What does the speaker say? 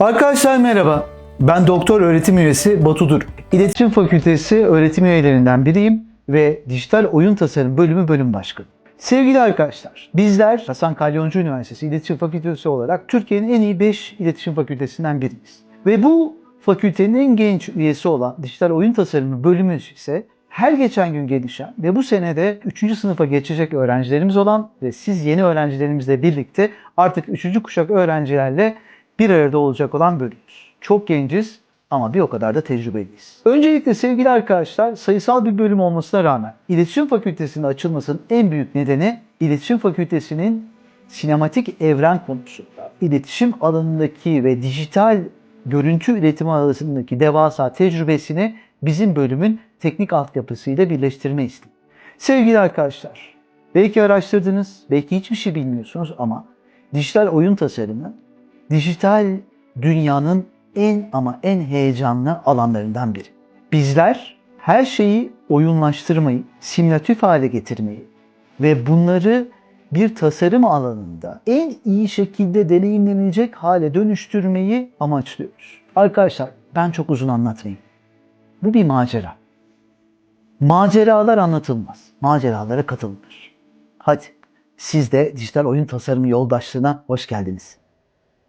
Arkadaşlar merhaba. Ben doktor öğretim üyesi Batu Dur. İletişim Fakültesi öğretim üyelerinden biriyim ve Dijital Oyun Tasarım Bölümü bölüm başkanı. Sevgili arkadaşlar, bizler Hasan Kalyoncu Üniversitesi İletişim Fakültesi olarak Türkiye'nin en iyi 5 iletişim fakültesinden biriyiz. Ve bu fakültenin en genç üyesi olan Dijital Oyun Tasarımı bölümü ise her geçen gün gelişen ve bu senede 3. sınıfa geçecek öğrencilerimiz olan ve siz yeni öğrencilerimizle birlikte artık 3. kuşak öğrencilerle bir arada olacak olan bölümümüz. Çok genciz ama bir o kadar da tecrübeliyiz. Öncelikle sevgili arkadaşlar sayısal bir bölüm olmasına rağmen İletişim Fakültesi'nin açılmasının en büyük nedeni İletişim Fakültesi'nin sinematik evren konusunda iletişim alanındaki ve dijital görüntü üretimi arasındaki devasa tecrübesini bizim bölümün teknik altyapısıyla birleştirme istedim. Sevgili arkadaşlar, belki araştırdınız, belki hiçbir şey bilmiyorsunuz ama dijital oyun tasarımı dijital dünyanın en ama en heyecanlı alanlarından biri. Bizler her şeyi oyunlaştırmayı, simülatif hale getirmeyi ve bunları bir tasarım alanında en iyi şekilde deneyimlenecek hale dönüştürmeyi amaçlıyoruz. Arkadaşlar ben çok uzun anlatmayayım. Bu bir macera. Maceralar anlatılmaz. Maceralara katılınır. Hadi siz de dijital oyun tasarımı yoldaşlığına hoş geldiniz.